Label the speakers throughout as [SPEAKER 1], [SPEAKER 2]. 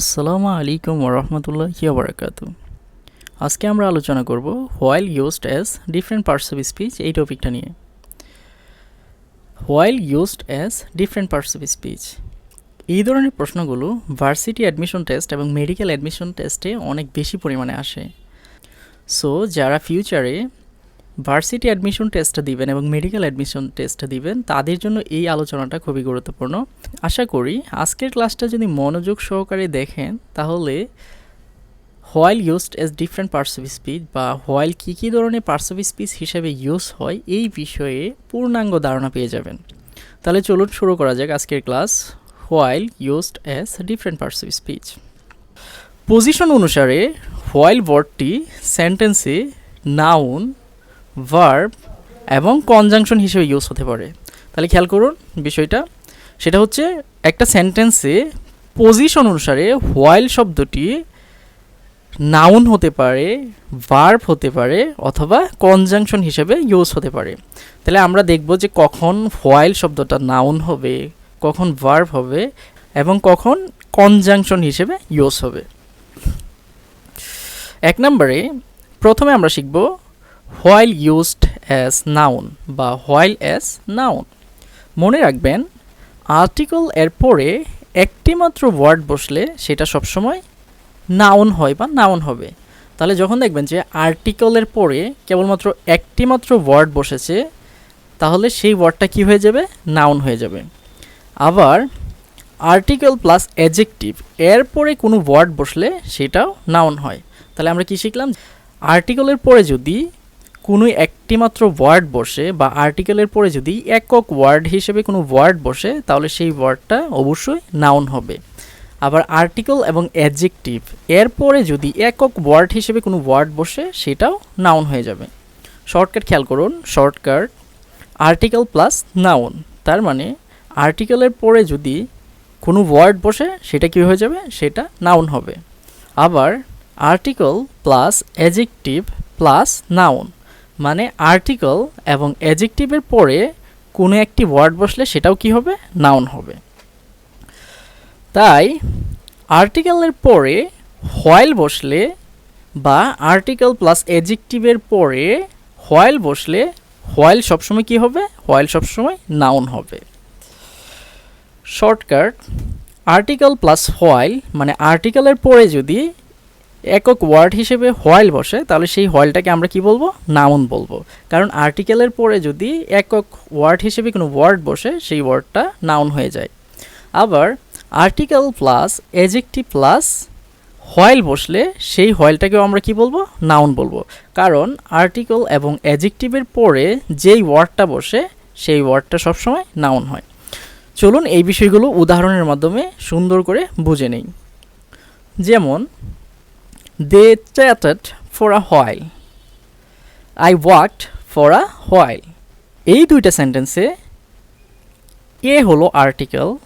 [SPEAKER 1] আসসালামু আলাইকুম ওরহমতুল্লাহি বারাকাত আজকে আমরা আলোচনা করব while used as different parts of speech এই টপিকটা নিয়ে। While used as different parts of speech এই ধরনের প্রশ্নগুলো ভার্সিটি অ্যাডমিশন টেস্ট এবং মেডিকেল অ্যাডমিশন টেস্টে অনেক বেশি পরিমাণে আসে। সো যারা ফিউচারে ভার্সিটি অ্যাডমিশন টেস্টটা দিবেন এবং মেডিকেল অ্যাডমিশন টেস্টটা দিবেন, তাদের জন্য এই আলোচনাটা খুবই গুরুত্বপূর্ণ। আশা করি আজকের ক্লাসটা যদি মনোযোগ সহকারে দেখেন, তাহলে while used as different parts of speech বা হোয়াইল কী কী ধরনের পার্টস অফ স্পিচ হিসেবে ইউজ হয়, এই বিষয়ে পূর্ণাঙ্গ ধারণা পেয়ে যাবেন। তাহলে চলুন শুরু করা যাক আজকের class while used as different parts of speech position অনুসারে হোয়াইল ওয়ার্ডটি সেন্টেন্সে নাউন ভার্ব এবং কনজাংশন হিসেবে ইউজ হতে পারে। তাহলে খেয়াল করুন বিষয়টা। সেটা হচ্ছে একটা সেন্টেন্সে পজিশন অনুসারে হোয়াইল শব্দটি নাউন হতে পারে ভার্ব হতে পারে অথবা কনজাংশন হিসেবে ইউজ হতে পারে। তাহলে আমরা দেখব যে কখন হোয়াইল শব্দটা নাউন হবে, কখন ভার্ব হবে এবং কখন কনজাংশন হিসেবে ইউজ হবে। এক নম্বরে প্রথমে আমরা শিখব হোয়াইল ইউজড অ্যাজ নাউন বা হোয়াইল অ্যাজ নাউন মনে রাখবেন আর্টিকল এর পরে একটি মাত্র ওয়ার্ড বসলে সেটা সবসময় নাউন হয় বা নাউন হবে। তাহলে যখন দেখবেন যে আর্টিকলের পরে কেবলমাত্র একটি মাত্র ওয়ার্ড বসেছে, তাহলে সেই ওয়ার্ডটা কি হয়ে যাবে? নাউন হয়ে যাবে। আবার আর্টিকেল প্লাস অ্যাজেক্টিভ এর পরে কোনো ওয়ার্ড বসলে সেটাও নাউন হয়। তাহলে আমরা কি শিখলাম? আর্টিকেলের পরে যদি কোনো একটিমাত্র ওয়ার্ড বসে বা আর্টিকেলের পরে যদি একক ওয়ার্ড হিসেবে কোনো ওয়ার্ড বসে, তাহলে সেই ওয়ার্ডটা অবশ্যই নাউন হবে। আবার আর্টিকেল এবং অ্যাডজেক্টিভ এর পরে যদি একক ওয়ার্ড হিসেবে কোনো ওয়ার্ড বসে, সেটাও নাউন হয়ে যাবে। শর্টকাট খেয়াল করুন, শর্টকাট আর্টিকেল প্লাস নাউন তার মানে আর্টিকেলের পরে যদি কোনো ওয়ার্ড বসে, সেটা কী হয়ে যাবে? সেটা নাউন হবে। আবার article plus adjective plus noun মানে আর্টিকেল এবং অ্যাজেক্টিভের পরে কোনো একটি ওয়ার্ড বসলে সেটাও কি হবে? নাউন হবে। তাই আর্টিকেলের পরে হোয়াইল বসলে বা আর্টিকেল প্লাস অ্যাজেক্টিভের পরে হোয়াইল বসলে হোয়াইল সবসময় কি হবে? হোয়াইল সবসময় নাউন হবে। শর্টকাট আর্টিকেল প্লাস হোয়াইল মানে আর্টিকেলের পরে যদি একক ওয়ার্ড হিসেবে হোয়াইল বসে, তাহলে সেই হোয়াইলটাকে আমরা কি বলব? নাউন বলব। কারণ আর্টিকেলের পরে যদি একক ওয়ার্ড হিসেবে কোনো ওয়ার্ড বসে, সেই ওয়ার্ডটা নাউন হয়ে যায়। আবার article plus adjective plus while বসলে, সেই হোয়াইলটাকেও আমরা কি বলব? নাউন বলব। কারণ আর্টিকেল এবং অ্যাজেক্টিভের পরে যেই ওয়ার্ডটা বসে, সেই ওয়ার্ডটা সবসময় নাউন হয়। চলুন এই বিষয়গুলো উদাহরণের মাধ্যমে সুন্দর করে বুঝে নেই। যেমন they chatted for a while I walked for a while এই দুইটা সেন্টেন্সে এ হলো আর্টিকেল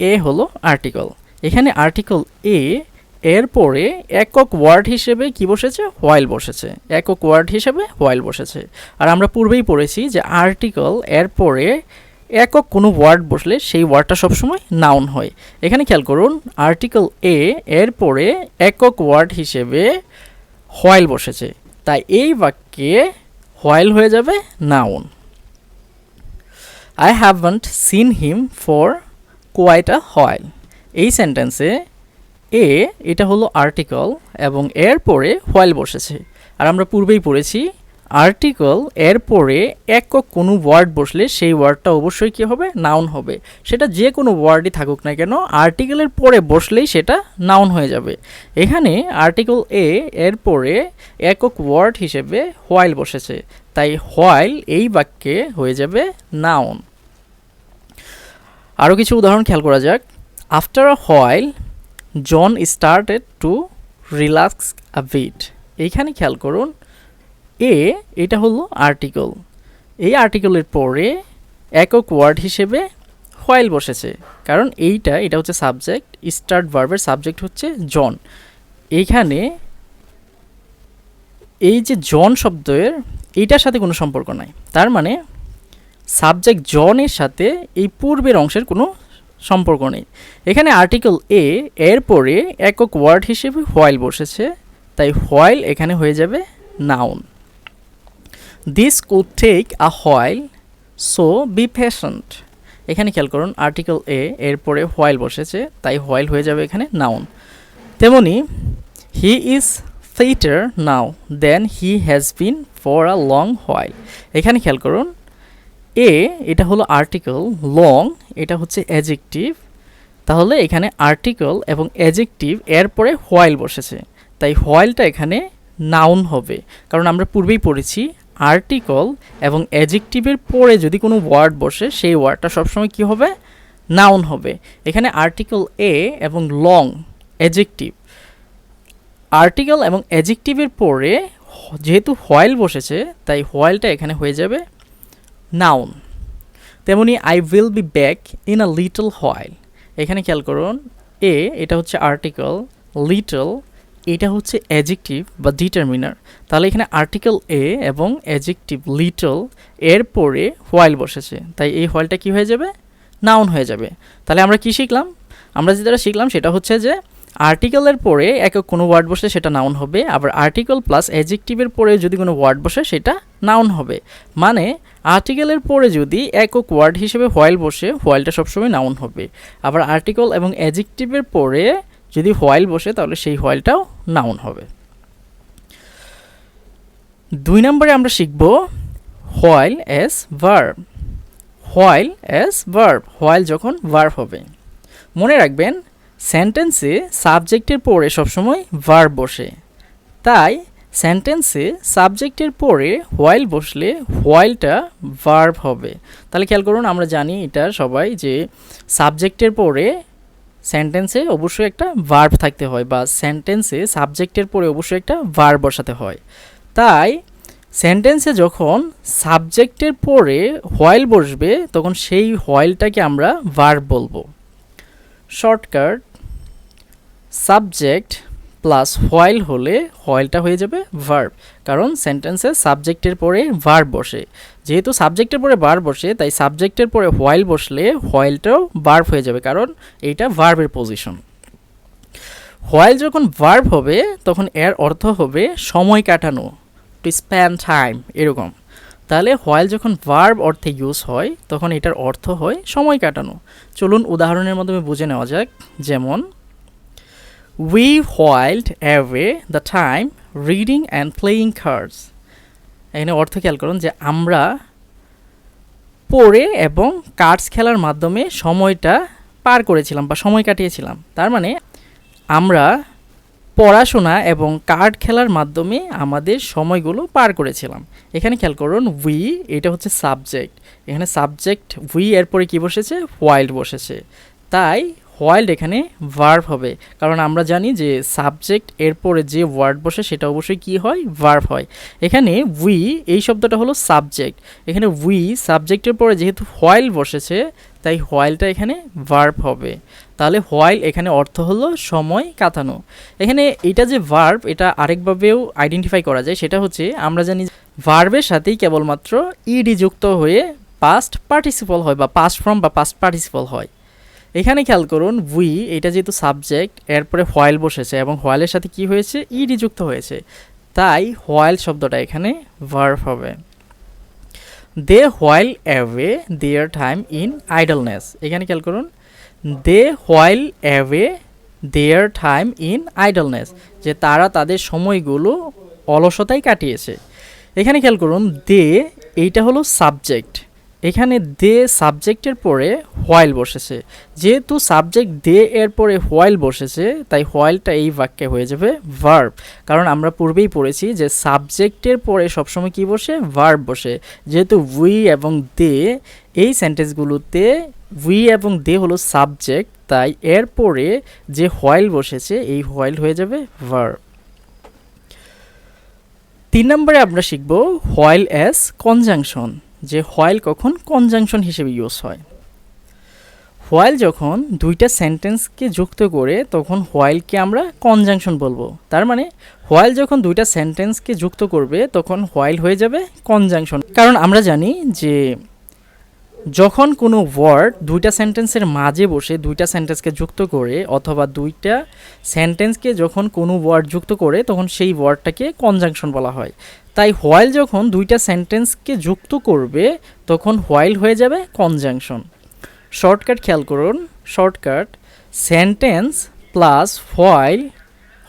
[SPEAKER 1] এ হলো আর্টিকেল এখানে আর্টিকেল এ এর পরে একক ওয়ার্ড হিসেবে কি বসেছে? হোয়াইল বসেছে। একক ওয়ার্ড হিসেবে হোয়াইল বসেছে। আর আমরা পূর্বেই পড়েছি যে আর্টিকেল এর পরে একক কোনো ওয়ার্ড বসলে সেই ওয়ার্ডটা সবসময় নাউন হয়। এখানে খেয়াল করুন আর্টিকেল এ এর পরে একক ওয়ার্ড হিসেবে হোয়াইল বসেছে। তাই এই বাক্যে হোয়াইল হয়ে যাবে noun I haven't seen him for quite a while এই সেন্টেন্সে এ এটা হলো আর্টিকেল এবং এর পরে হোয়াইল বসেছে। আর আমরা পূর্বেই পড়েছি আর্টিকেল এর পরে একক কোনো ওয়ার্ড বসলে সেই ওয়ার্ডটা অবশ্যই কী হবে? নাউন হবে। সেটা যে কোনো ওয়ার্ডই থাকুক না কেন, আর্টিকেলের পরে বসলেই সেটা নাউন হয়ে যাবে। এখানে আর্টিকল এ এর পরে একক ওয়ার্ড হিসেবে হোয়াইল বসেছে। তাই হোয়াইল এই বাক্যে হয়ে যাবে নাউন আরও কিছু উদাহরণ খেয়াল করা যাক। After a while John started to relax a bit এইখানে খেয়াল করুন এ এটা হলো আর্টিকেল এই আর্টিকেলের পরে একক ওয়ার্ড হিসেবে হোয়াইল বসেছে। কারণ এইটা, এটা হচ্ছে সাবজেক্ট স্টার্ট ভার্বের সাবজেক্ট হচ্ছে জন। এইখানে এই যে জন শব্দের, এইটার সাথে কোনো সম্পর্ক নাই। তার মানে সাবজেক্ট জনের সাথে এই পূর্বের অংশের কোনো সম্পর্ক নেই। এখানে আর্টিকেল এ এর পরে একক ওয়ার্ড হিসেবে হোয়াইল বসেছে। তাই হোয়াইল এখানে হয়ে যাবে noun this could take a while so be patient এখানে খেয়াল করুন আর্টিকেল এ এরপরে হোয়াইল বসেছে, তাই হোয়াইল হয়ে যাবে এখানে নাউন তেমনি he is fitter now than he has been for a long while এখানে খেয়াল করুন এ এটা হলো আর্টিকেল লং এটা হচ্ছে অ্যাজেকটিভ তাহলে এখানে আর্টিকেল এবং অ্যাজেকটিভ এরপরে হোয়াইল বসেছে। তাই হোয়াইলটা এখানে নাউন হবে, কারণ আমরা পূর্বেই পড়েছি আর্টিকল এবং অ্যাজেকটিভের পরে যদি কোনো ওয়ার্ড বসে, সেই ওয়ার্ডটা সবসময় কী হবে? নাউন হবে। এখানে আর্টিকল এ এবং লং অ্যাজেকটিভ আর্টিকল এবং অ্যাজেকটিভের পরে যেহেতু হোয়াইল বসেছে, তাই হোয়াইলটা এখানে হয়ে যাবে নাউন তেমনি I will be back in a little while এখানে খেয়াল করুন এ এটা হচ্ছে আর্টিকল লিটল এটা হচ্ছে অ্যাজেকটিভ বা ডিটারমিনার তাহলে এখানে আর্টিকেল এ এবং অ্যাজেকটিভ লিটল এর পরে হোয়াইল বসেছে। তাই এই হোয়াইলটা কি হয়ে যাবে? নাউন হয়ে যাবে। তাহলে আমরা কি শিখলাম? আমরা যেটা শিখলাম সেটা হচ্ছে যে আর্টিকেলের পরে একক কোনো ওয়ার্ড বসে সেটা নাউন হবে, আবার আর্টিকেল প্লাস অ্যাজেকটিভের পরে যদি কোনো ওয়ার্ড বসে সেটা নাউন হবে। মানে আর্টিকেলের পরে যদি একক ওয়ার্ড হিসেবে হোয়াইল বসে হোয়াইলটা সবসময় নাউন হবে। আবার আর্টিকেল এবং অ্যাজেকটিভের পরে যদি হোয়াইল বসে, তাহলে সেই হোয়াইলটাও নাউন হবে। দুই নম্বরে আমরা শিখব while as verb while as verb while যখন ভার্ব হবে। মনে রাখবেন সেন্টেন্সে সাবজেক্টের পরে সবসময় ভার্ব বসে। তাই সেন্টেন্সে সাবজেক্টের পরে হোয়াইল বসলে হোয়াইলটা ভার্ব হবে। তাহলে খেয়াল করুন, আমরা জানি এটা সবাই যে সাবজেক্টের পরে সেন্টেন্সে অবশ্যই একটা ভার্ব থাকতে হয় বা সেন্টেন্সে সাবজেক্টের পরে অবশ্যই একটা ভার্ব বসাতে হয়। তাই সেন্টেন্সে যখন সাবজেক্টের পরে হোয়াইল বসবে, তখন সেই হোয়াইলটাকে আমরা ভার্ব বলব। শর্টকাট সাবজেক্ট প্লাস হোয়াইল হলে হোয়াইলটা হয়ে যাবে ভার্ব কারণ সেন্টেন্সে সাবজেক্টের পরে ভার্ব বসে। যেহেতু সাবজেক্টের পরে ভার্ব বসে, তাই সাবজেক্টের পরে হোয়াইল বসলে হোয়াইলটাও ভার্ব হয়ে যাবে, কারণ এইটা ভার্বের পজিশন হোয়াইল যখন ভার্ভ হবে, তখন এর অর্থ হবে সময় কাটানো টু স্প্যান টাইম এরকম। তাহলে হোয়াইল যখন ভার্ব অর্থে ইউজ হয়, তখন এটার অর্থ হয় সময় কাটানো। চলুন উদাহরণের মাধ্যমে বুঝে নেওয়া যাক। যেমন we whiled away the time reading and playing cards এখানে অর্থ খেয়াল করুন যে আমরা পড়ে এবং কার্ডস খেলার মাধ্যমে সময়টা পার করেছিলাম বা সময় কাটিয়েছিলাম। তার মানে আমরা পড়াশোনা এবং কার্ড খেলার মাধ্যমে আমাদের সময়গুলো পার করেছিলাম। এখানে খেয়াল করুন উই এটা হচ্ছে সাবজেক্ট এখানে সাবজেক্ট উই এরপরে কি বসেছে? ওয়াইল্ড বসেছে। তাই হোয়াইল্ড এখানে ভার্ব হবে। কারণ আমরা জানি যে সাবজেক্ট এরপরে যে ওয়ার্ড বসে সেটা অবশ্যই কি হয়? ভার্ব হয়। এখানে উই এই শব্দটা হলো সাবজেক্ট এখানে উই সাবজেক্টের পরে যেহেতু হোয়াইল বসেছে, তাই হোয়াইলটা এখানে ভার্ব হবে। তাহলে হোয়াইল এখানে অর্থ হলো সময় কাটানো। এখানে এটা যে ভার্ব এটা আরেকভাবেও আইডেন্টিফাই করা যায়। সেটা হচ্ছে, আমরা জানি ভার্বের সাথেই কেবলমাত্র ইডি যুক্ত হয়ে পাস্ট পার্টিসিপল হয় বা পাস্ট ফর্ম বা পাস্ট পার্টিসিপল হয়। এখানে খেয়াল করুন উই এটা যেহেতু সাবজেক্ট এরপরে হোয়াইল বসেছে এবং হোয়াইলের সাথে কি হয়েছে? ইডি যুক্ত হয়েছে। তাই হোয়াইল শব্দটা এখানে ভার্ভ হবে। They while away their time in idleness এখানে খেয়াল করুন they while away their time in idleness যে তারা তাদের সময়গুলো অলসতায় কাটিয়েছে। এখানে খেয়াল করুন দে এইটা হলো সাবজেক্ট এখানে দে সাবজেক্টের পরে হোয়াইল বসেছে। যেহেতু সাবজেক্ট দে এর পরে হোয়াইল বসেছে, তাই হোয়াইলটা এই বাক্যে হয়ে যাবে ভার্ব কারণ আমরা পূর্বেই পড়েছি যে সাবজেক্টের পরে সবসময় কি বসে? ভার্ব বসে। যেহেতু উই এবং দে এই সেন্টেন্সগুলোতে উই এবং দে হলো সাবজেক্ট তাই এর পরে যে হোয়াইল বসেছে, এই হোয়াইল হয়ে যাবে ভার্ব তিন নম্বরে আমরা শিখব হোয়াইল অ্যাজ কনজাংশন যে হোয়াইল কখন কনজাংশন হিসেবে ইউজ হয়। হোয়াইল যখন দুইটা সেন্টেন্সকে যুক্ত করে তখন হোয়াইলকে আমরা কনজাংশন বলব। তার মানে হোয়াইল যখন দুইটা সেন্টেন্সকে যুক্ত করবে তখন হোয়াইল হয়ে যাবে কনজাংশন কারণ আমরা জানি যে যখন কোনো ওয়ার্ড দুইটা সেন্টেন্সের মাঝে বসে দুইটা সেন্টেন্সকে যুক্ত করে অথবা দুইটা সেন্টেন্সকে যখন কোনো ওয়ার্ড যুক্ত করে তখন সেই ওয়ার্ডটাকে কনজাংশন বলা হয়। তাই হোয়াইল যখন দুইটা সেন্টেন্সকে যুক্ত করবে, তখন হোয়াইল হয়ে যাবে কনজাংশন শর্টকাট খেয়াল করুন shortcut sentence plus while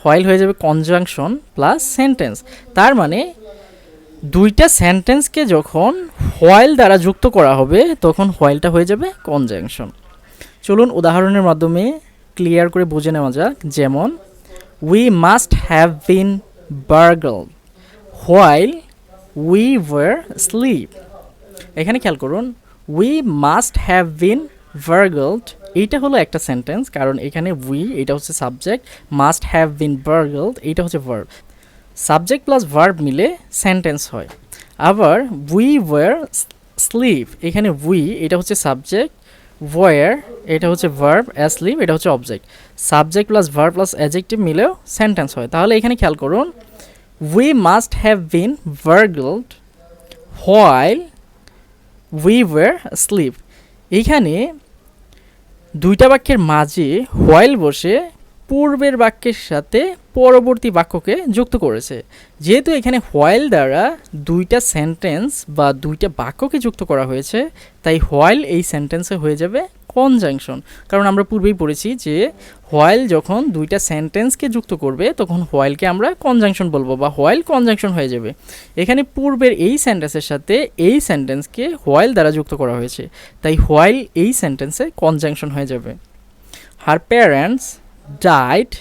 [SPEAKER 1] while হয়ে যাবে কনজাংশন প্লাস সেন্টেন্স তার মানে দুইটা সেন্টেন্সকে যখন হোয়াইল দ্বারা যুক্ত করা হবে, তখন হোয়াইলটা হয়ে যাবে কনজাংশন চলুন উদাহরণের মাধ্যমে ক্লিয়ার করে বুঝে নেওয়া যাক। যেমন we must have been burgled while we were asleep এখানে খেয়াল করুন we must have been burgled এইটা হলো একটা সেন্টেন্স কারণ এখানে উই এটা হচ্ছে subject must have been burgled এইটা হচ্ছে ভার্ব সাবজেক্ট প্লাস ভার্ব মিলে সেন্টেন্স হয়। আবার উই ওয়ার স্লিপ এখানে উই এটা হচ্ছে সাবজেক্ট ওয়ার এটা হচ্ছে ভার্ব অ্যাসলিপ এটা হচ্ছে object subject plus verb plus adjective মিলেও সেন্টেন্স হয়। তাহলে এখানে খেয়াল করুন we must have been burgled while we were asleep এখানে দুইটা বাক্যের মাঝে হোয়াইল বসে পূর্বের বাক্যের সাথে পরবর্তী বাক্যকে যুক্ত করেছে। যেহেতু এখানে হোয়াইল দ্বারা দুইটা সেন্টেন্স বা দুইটা বাক্যকে যুক্ত করা হয়েছে, তাই হোয়াইল এই সেন্টেন্সে হয়ে যাবে কনজাংশন কারণ আমরা পূর্বেই পড়েছি যে হোয়াইল যখন দুইটা সেন্টেন্সকে যুক্ত করবে, তখন হোয়াইলকে আমরা কনজাংশন বলব বা হোয়াইল কনজাংশন হয়ে যাবে। এখানে পূর্বের এই সেন্টেন্সের সাথে এই সেন্টেন্সকে হোয়াইল দ্বারা যুক্ত করা হয়েছে, তাই হোয়াইল এই সেন্টেন্সে কনজাংশন হয়ে যাবে। Her parents died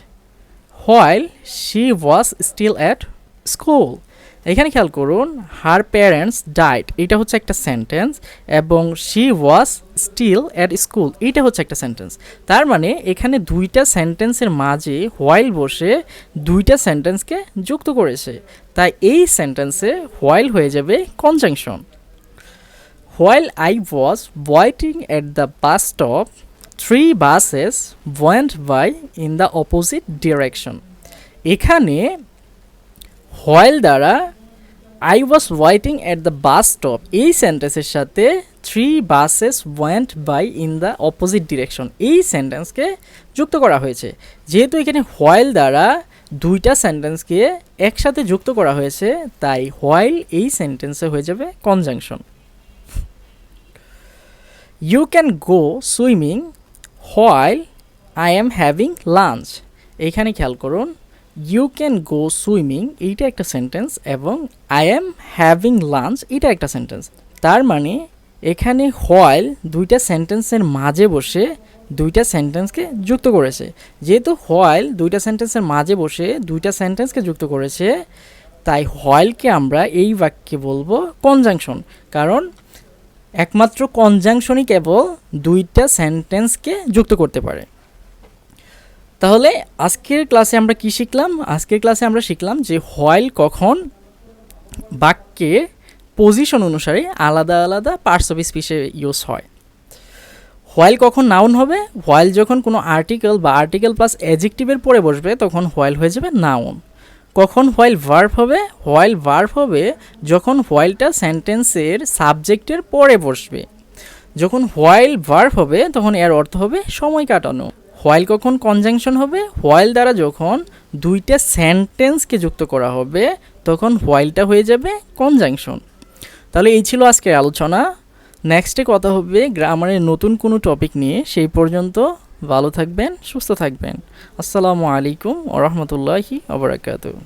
[SPEAKER 1] while she was still at school এখানে খেয়াল করুন হার প্যারেন্টস ডাইড এটা হচ্ছে একটা সেন্টেন্স এবং she was still at school এটা হচ্ছে একটা সেন্টেন্স তার মানে এখানে দুইটা সেন্টেন্সের মাঝে হোয়াইল বসে দুইটা সেন্টেন্সকে যুক্ত করেছে। তাই এই সেন্টেন্সে হোয়াইল হয়ে যাবে conjunction while I was waiting at the bus stop three buses went by in the opposite direction এখানে হোয়াইল দ্বারা I was waiting at the bus stop এই সেন্টেন্সের সাথে three buses went by in the opposite direction এই সেন্টেন্সকে যুক্ত করা হয়েছে। যেহেতু এখানে হোয়াইল দ্বারা দুইটা সেন্টেন্সকে একসাথে যুক্ত করা হয়েছে, তাই হোয়াইল এই সেন্টেন্সে হয়ে যাবে conjunction you can go swimming while I am having lunch এইখানে খেয়াল করুন ইউ ক্যান গো সুইমিং এইটা একটা সেন্টেন্স এবং আই এম হ্যাভিং লাঞ্চ এটা একটা সেন্টেন্স তার মানে এখানে হোয়াইল দুইটা সেন্টেন্সের মাঝে বসে দুইটা সেন্টেন্সকে যুক্ত করেছে। যেহেতু হোয়াইল দুইটা সেন্টেন্সের মাঝে বসে দুইটা সেন্টেন্সকে যুক্ত করেছে, তাই হোয়াইলকে আমরা এই বাক্যে বলব কনজাংশন কারণ একমাত্র কনজাংশনই কেবল দুইটা সেন্টেন্সকে যুক্ত করতে পারে। তাহলে আজকের ক্লাসে আমরা কি শিখলাম? আজকের ক্লাসে আমরা শিখলাম যে হোয়াইল কখন বাক্যে পজিশন অনুসারে আলাদা আলাদা পার্টস অফ স্পিচে ইউজ হয়। হোয়াইল কখন নাউন হবে? হোয়াইল যখন কোনো আর্টিকেল বা আর্টিকেল প্লাস অ্যাজেক্টিভের পরে বসবে, তখন হোয়াইল হয়ে যাবে নাউন কখন হোয়াইল ভার্ভ হবে? হোয়াইল ভার্ভ হবে যখন হোয়াইলটা সেন্টেন্সের সাবজেক্টের পরে বসবে। যখন হোয়াইল ভার্ভ হবে তখন এর অর্থ হবে সময় কাটানো। হোয়াইল কখন কনজাংশন হবে? হোয়াইল দ্বারা যখন দুইটা সেন্টেন্সকে যুক্ত করা হবে, তখন হোয়াইলটা হয়ে যাবে কনজাংশন তাহলে এই ছিল আজকের আলোচনা। নেক্সটে কথা হবে গ্রামারের নতুন কোনো টপিক নিয়ে। সেই পর্যন্ত ভালো থাকবেন, সুস্থ থাকবেন। আসসালামু আলাইকুম ওরহমতুল্লাহি আবরাকাতু